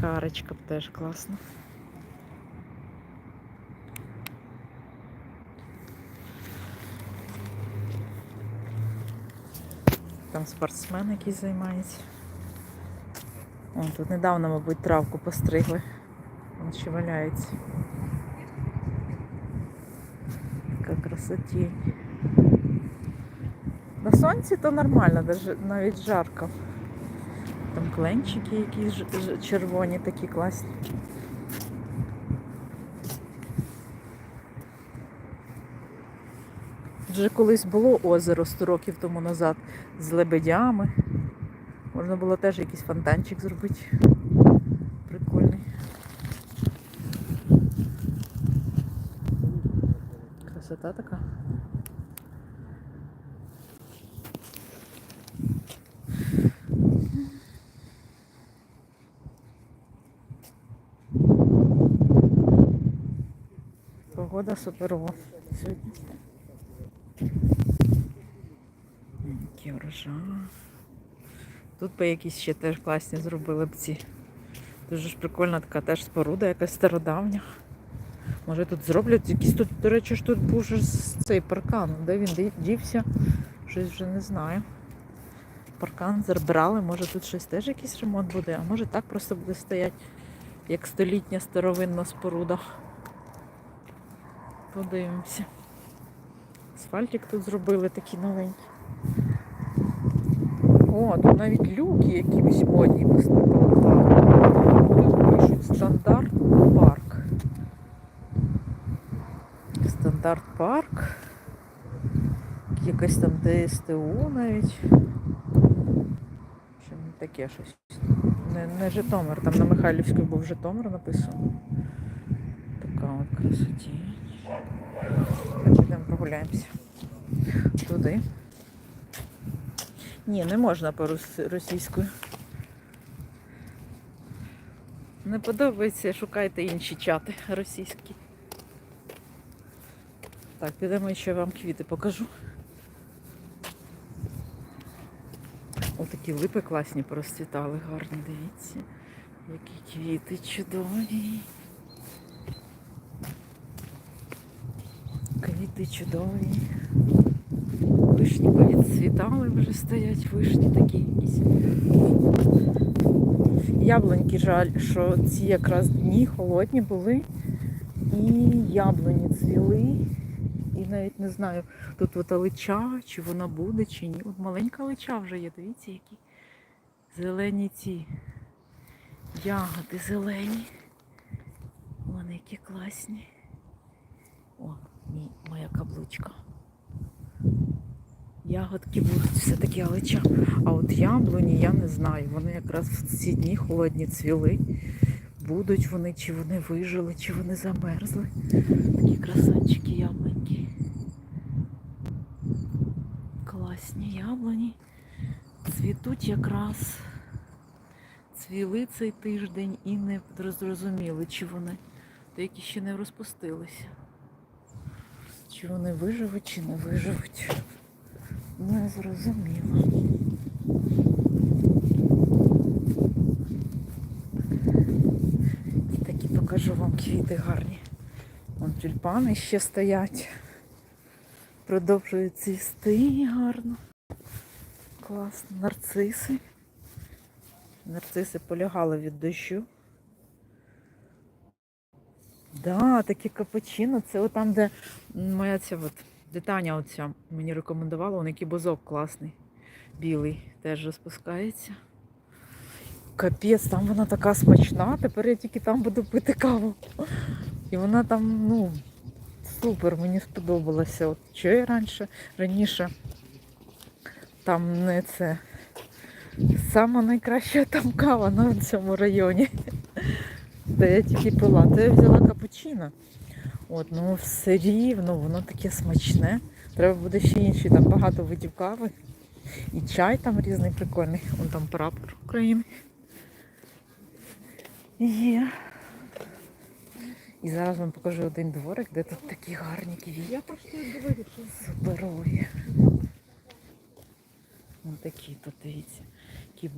Така арочка теж класна. Там спортсмен якийсь займається. О, тут недавно, мабуть, травку постригли. Вон ще валяється. Така красотень. На сонці то нормально, навіть жарко. Там кленчики якісь червоні, такі класні. Вже колись було озеро 100 років тому назад з лебедями. Можна було теж якийсь фонтанчик зробити. Прикольний. Красота така. Погода суперова сьогодні. Який. Тут би якісь ще теж класні зробили б ці. Дуже ж прикольна така теж споруда, якась стародавня. Може тут зроблять якийсь тут, до речі, ж тут був цей паркан. Де він дівся? Щось вже не знаю. Паркан забрали, може тут щось теж якийсь ремонт буде, а може так просто буде стояти, як столітня старовинна споруда. Подивимося. Асфальтик тут зробили такий новенький. О, тут навіть люки якісь модні поклали. Тут пишуть стандарт парк. Стандарт парк. Якесь там ДСТУ навіть. Що не таке щось. Не, не Житомир, там на Михайлівській був Житомир написано. Така от красоті. Підемо прогуляємося. Туди. Ні, не можна по російською. Не подобається, шукайте інші чати російські. Так, підемо ще вам квіти покажу. Отакі липи класні порозцвітали, гарні, дивіться. Які квіти чудові. Квіти чудові. Вишні повідцвітали, вже стоять вишні такі якісь. Яблуньки жаль, що ці якраз дні холодні були. І яблуні цвіли. І навіть не знаю, тут от лича, чи вона буде, чи ні. От маленька лича вже є, дивіться, які зелені ці ягоди зелені. Вони які класні. Каблучка. Ягодки будуть все-таки алича. А от яблуні я не знаю. Вони якраз в ці дні холодні цвіли. Будуть вони, чи вони вижили, чи вони замерзли. Такі красавчики яблуньки. Класні яблуні. Цвітуть якраз. Цвіли цей тиждень і не зрозуміли, чи вони. Деякі ще не розпустилися. Чи вони виживуть, чи не виживуть. Не зрозуміло. І такі покажу вам квіти гарні. Вон тюльпани ще стоять. Продовжують цвісти гарно. Класно. Нарциси. Нарциси полягали від дощу. Да, такі капучино. Це отам, де моя ця от Детаня оця мені рекомендувала, вон який бузок класний. Білий теж розпускається. Капець, там вона така смачна, тепер я тільки там буду пити каву. І вона там, ну, супер, мені сподобалася. От що я раніше, раніше там не це. Сама найкраща там кава на цьому районі. Де я тільки пила. То я взяла капучино. От, ну все рівно, воно таке смачне. Треба буде ще інші, там багато видів кави. І чай там різний прикольний. Вон там прапор України. Є. І зараз вам покажу один дворик, де тут такі гарні квіти. Я про говорю, что Суперові. Ось такі тут, дивіться. Які